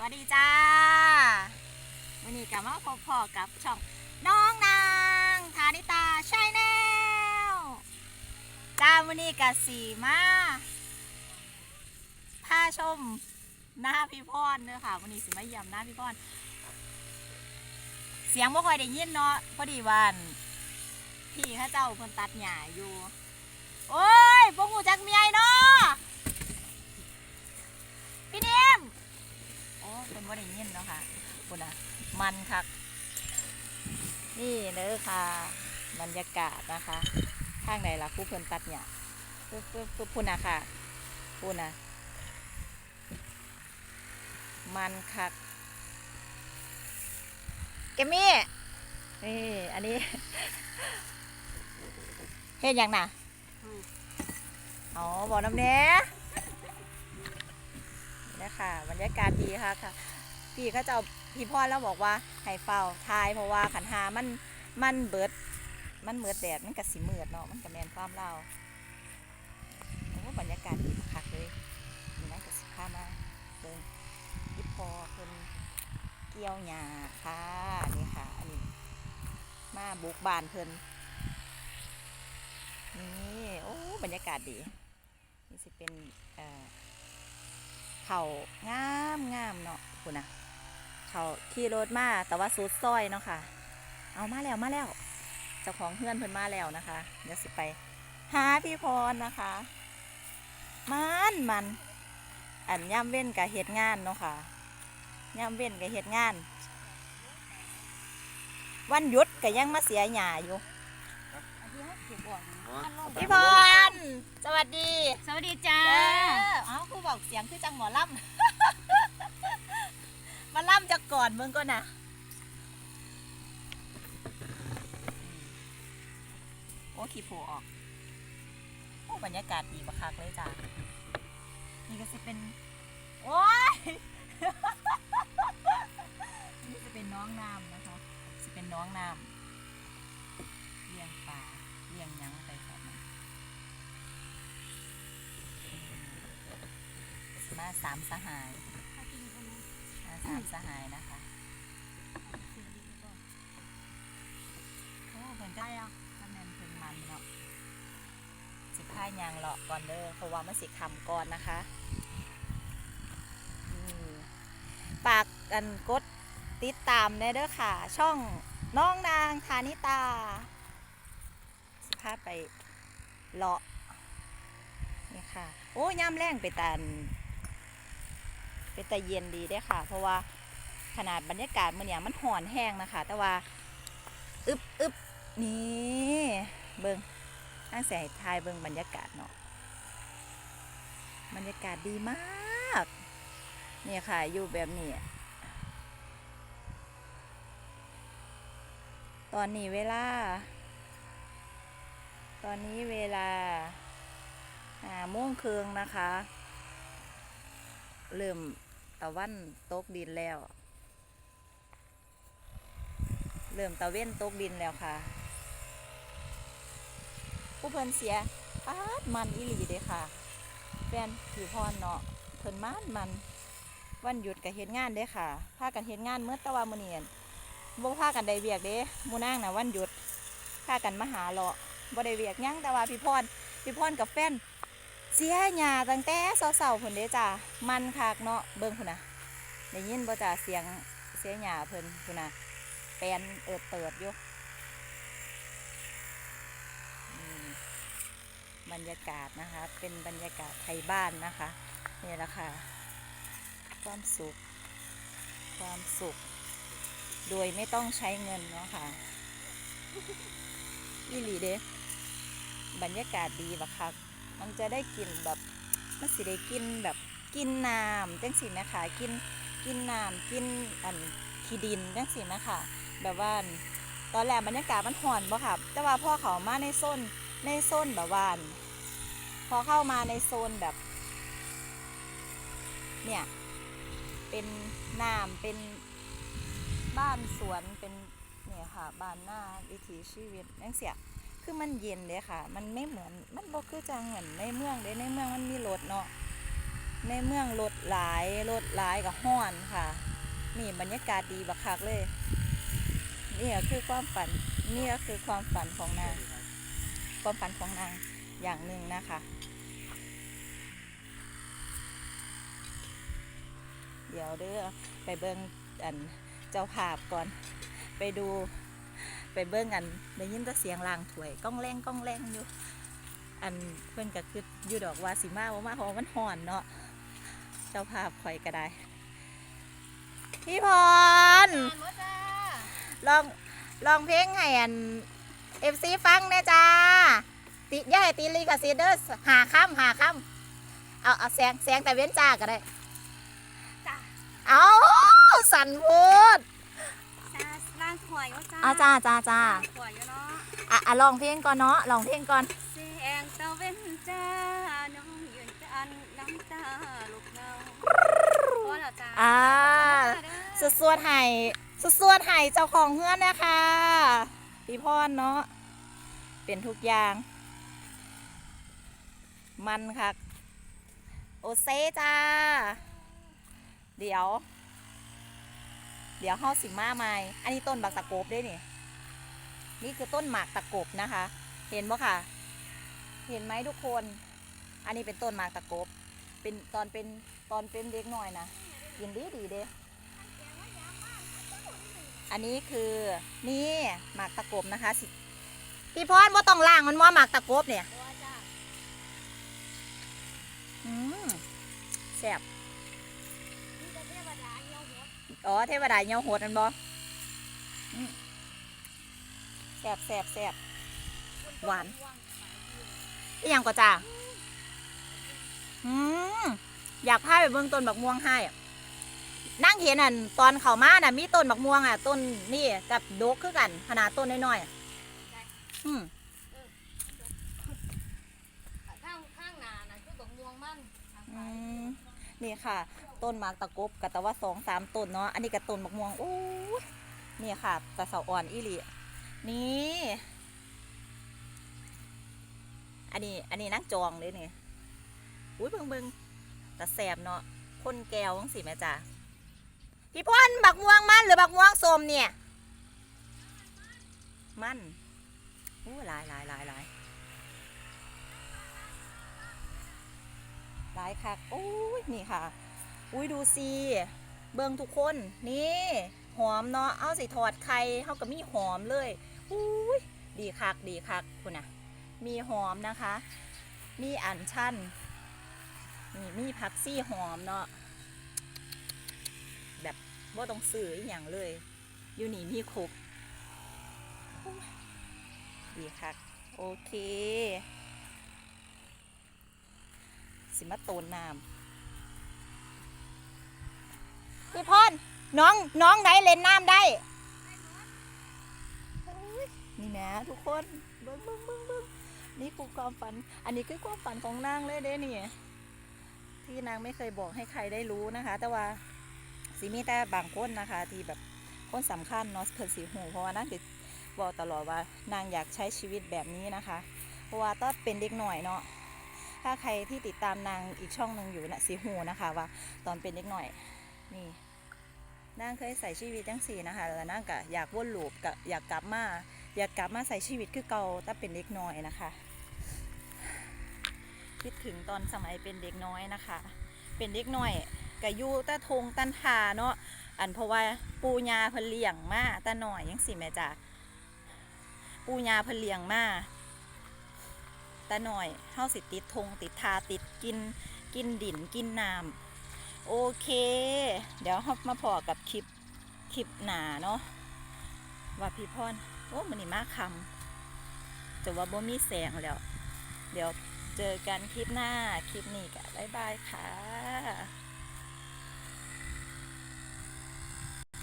สวัสดีจ้า วันนี้กลับมาพบพอกับช่องน้องนางธานิตาชาแนลจ้าวันนี้กับสีมาพาชมหน้าพี่พรเนอะค่ะวันนี้สิมาเยี่ยมหน้าพี่พรเสียงบ่ค่อยได้ยินเนาะพอดีวันพี่ข้าเจ้าเพิ่นตัดหญ้าอยู่ โอ้ยพวกหูจักเมียเนาะพี่เนม โอ้เป็นว่าได้ยินเนาะค่ะคุณอะมันคักนี่เด้อค่ะ บรรยากาศนะคะข้างในล่ะผู้เพิ่นตัดเนี่ยปึ๊บปึ๊บปึ๊บพุ่นนะค่ะพุ่นนะมันคักเกมมี่นี่อันนี้เฮ็ดหยังน่ะอ๋อบอกน้ำเนี้ย นี่ค่ะบรรยากาศดีค่ะค่ะ พี่เขาจะพี่พ่อแล้วบอกว่าให้เฝ้าทายเพราะว่าขันหามันมันเบิด มันเมือดแดดมันกะสีเมือดเนาะมันกะแมนความเล่าโอ้บรรยากาศดีคักเลยนี่นั่นกะสิพามาเดินพี่พ่อเพิ่นเกี่ยวหญ้าค่ะนี่ค่ะอันนี้มาบุกบานเพิ่นนี่โอ้บรรยากาศดีนี่สิเป็นเอ่อ เขางามงามเนาะคุณนะเขาขี่รถมาแต่ว่าสุดซอยเนาะค่ะ เอามาแล้วมาแล้วเจ้าของเพื่อนเพิ่นมาแล้วนะคะ เดี๋ยวสิไป หาพี่พรนะคะ มันมันอันย่ำเว้นกับเหตุงานเนาะค่ะย่ำเว้นกับเหตุงาน วันหยุดก็ยังมาเสียหยาอยู่ พี่พรสวัสดีสวัสดีจ้าเออเอ้าคือบอกเสียงคือจังหมอล่ำ มาล่ำจะก่อนมึงก็นะโอ้ขี้โผออก โอ้บรรยากาศดีประคักเลยจ้านี่ก็จะเป็น โอ้ย นี่จะเป็นน้องน้ำนะคะจะเป็นน้องน้ำเลี้ยงปลาเลี้ยงหยังไปครับมัน มาสามสหายมาสามสหายนะคะโอ้เพิ่นได้อะคะแนนเพิ่นมันเนาะสิพายางเลาะก่อนเด้อเพราะว่ามันสิคำก่อนนะคะนี่ปากกันกดติดตามได้เด้อค่ะ ช่องน้องนางธานิตา สิพาไปเลาะนี่ค่ะ โอ้ย่ำแรงไปตัน เป็นแต่เย็นดีเด้ค่ะ เพราะว่าขนาดบรรยากาศมันเนี่ยมันห่อนแห้งนะคะ แต่ว่าอึบอึบนี่เบิงตั้งแต่ทายเบิงบรรยากาศเนาะบรรยากาศดีมากเนี่ยค่ะอยู่แบบนี้ตอนนี้เวลา ตอนนี้เวลาอ่าโม่วงคืองนะคะ เริ่ม ตะวันตกดินแล้ว เริ่มตะเว้นตกดินแล้วค่ะ ผู้เพิ่นเสียปาดมันอีหลีเด้ค่ะ แฟนผิพรเนาะเพิ่นมันมันวันหยุดกับเฮ็ดงานเด้ค่ะพากันเฮ็ดงานเมื่อตะวันมื้อนี้บ่พากันได้เวียกเด้มูนางน่ะวันหยุดพากันมาหาเลาะบ่ได้เวียกยังแต่ว่าพี่พรพี่พรกับแฟน เสียหญ้าตั้งแต่เสาๆพุ่นเด้จ้ามันคักเนาะเบิ่งพุ่นน่ะได้ยินบ่จ้าเสียงเสียหญ้าเพิ่นพุ่นน่ะแปนเอิดเติดอยู่บรรยากาศนะคะ เป็นบรรยากาศไทยบ้านนะคะนี่แหละค่ะ ความสุข ความสุข โดยไม่ต้องใช้เงินเนาะค่ะอีหลีเด้บรรยากาศดีบักคัก มันจะได้กลิ่นแบบมันสิได้กินแบบกินน้ำจังสิแม่ค่ะกินกินน้ำกินอันขี้ดินจังสิแม่ค่ะแบบว่าตอนแรกบรรยากาศมันห่อนบ่ค่ะ แต่ว่าพ่อเขามาในโซนในโซนแบบว่านพอเข้ามาในโซนแบบ เนี่ย เป็นน้ำเป็นบ้านสวนเป็นเนี่ยค่ะ บ้านหน้าวิถีชีวิตจังเสีย คือมันเย็นเลยค่ะ มันไม่เหมือนมันบ่คือจังเหมือนในเมืองเด้ในเมืองมันมีรถเนาะในเมืองรถหลายรถหลายกับห้อนค่ะ นี่บรรยากาศดีบักคักเลยนี่ก็คือความฝันนี่ก็คือความฝันของนาง ความฝันของนางอย่างหนึ่งนะคะ เดี๋ยวเด้อไปเบิ้งอันเจ้าภาพก่อน ไปดู ไปเบิ้งกันได้ยินแต่เสียงลางถวยก้องแรงก้องแรงอยู่ อันเพื่อนก็คืออยู่ดอกว่าสิมาว่ามาเพราะว่ามันห่อนเนาะเจ้าภาพคอยก็ได้ พี่พรลองลองเพลงให้อันเอฟซีฟังแนะจ้าติอย่าให้ตีลีกับซีเดอร์หาค่ำหาค่ำเอาเอาแสงแสงแต่เว้นจ้าก็ได้จ้าเอาสันพูด จ้าร้านถวยก็จ้าอาจ้าจ้าจ้าร้านถวยอยู่เนาะอะอะลองเพลงก่อนเนาะลองเพลงก่อนเสียงตะเว้นจ้าน้องยืนจันน้ำตาลูกเงาพอแล้วจ้าอ่าจ้าสดสวดไห่สดสวดไห่เจ้าของเพื่อนนะคะพี่พรเนาะเป็นทุกอย่าง มันค่ะโอเซจ้า เดี๋ยว เดี๋ยวเฮาสิมาใหม่อันนี้ต้นบักตะโกบด้วยนี่นี่คือต้นหมากตะกบนะคะ เห็นบ่ค่ะ เห็นไหมทุกคน อันนี้เป็นต้นหมากตะกบ เป็นตอนเป็นตอนเป็นเด็กหน่อยนะกินดีดีเด้อันนี้คือนี่หมากตะกบนะคะสิพี่พรว่าต้องล่างมันว่าหมากตะกบเนี่ยอืมแซ่บ อ๋อเทวดาเหี่ยวโหดนั่นบ่อืมแซ่บแซ่บแซ่บหวานอีหยังก็จ้าอืมอยากพาไปเบิ่งต้นบักม่วงให้อะนั่งเห็นอันตอนเขามาน่ะ มีต้นบักม่วงอะ ต้นนี่กับโดกคือกันขนาดต้นน้อยๆอะอืมข้างข้างหนานะคือตกม่วงมันทางอืซ้ายมนี่ค่ะ ต้นมากตะกบกับแต่ว่าสองสามต้นเนาะอันนี้กับต้นบักม่วงโอ้ยนี่ค่ะตะเสาอ่อนอีหลีนี่อันนี้อันนี้นั่งจองเลยนี่อุ้ยเบิงเบิงตะแสบเนาะคนแก้วจังสิแม่จ้าพี่พรบักม่วงมันหรือบักม่วงสมเนี่ยมันอู้หลายหลายหลายหลายหลายคักโอ้ยนี่ค่ะ อุ้ยดูสิเบิ่งทุกคนนี่หอมเนาะเอาสิถอดไข่เท่ากับมีหอมเลยอุ้ยดีคักดีคักคุณน่ะมีหอมนะคะ มีอันชันนี่มีผักซี่หอมเนาะแบบว่าต้องซื้ออย่างเลย อยู่นี่มีครบดีคักโอเค สิมาโตนน้ำ พี่พรน้องน้องได้เล่นน้ำได้นี่นะทุกคนเบิ้งเบิ้งเบิ้งเบิ้งนี่คือความฝัน อันนี้คือความฝันของนางเลยเด้นี่ยที่นางไม่เคยบอกให้ใครได้รู้นะคะ แต่ว่าสิมีแต่บางคนนะคะ ที่แบบคนสำคัญเนาะเพิ่นสีหูเพราะว่านางติดบอกตลอดว่านางอยากใช้ชีวิตแบบนี้นะคะ เพราะว่าตอนเป็นเด็กหน่อยเนาะถ้าใครที่ติดตามนางอีกช่องหนึ่งอยู่นะสีหูนะคะว่า ตอนเป็นเด็กหน่อย นี่นางเคยใส่ชีวิตจังสี่นะคะแล้วนางก็อยากวนลูปกับอยากกลับมาอยากกลับมาใส่ชีวิตคือเก่าถ้าเป็นเด็กน้อยนะคะ คิดถึงตอนสมัยเป็นเด็กน้อยนะคะ เป็นเด็กน้อยก็อยู่แต่ทงตันทาเนาะอันเพราะว่าปูญาเพลียงมาแต่หน่อยยังสิแม่จ้ะปูญาเพลียงมาตาหน่อยเฮาสิติดธงติดทาติดกินกินดินกินน้ำ โอเค เดี๋ยวเฮามาพอกับคลิปคลิปหนาเนาะว่าพี่พรโอ้มันนี่มาคำจะว่าบ่มีแสงแล้ว เดี๋ยวเจอกันคลิปหน้าคลิปนี้กะบ๊ายบายค่ะ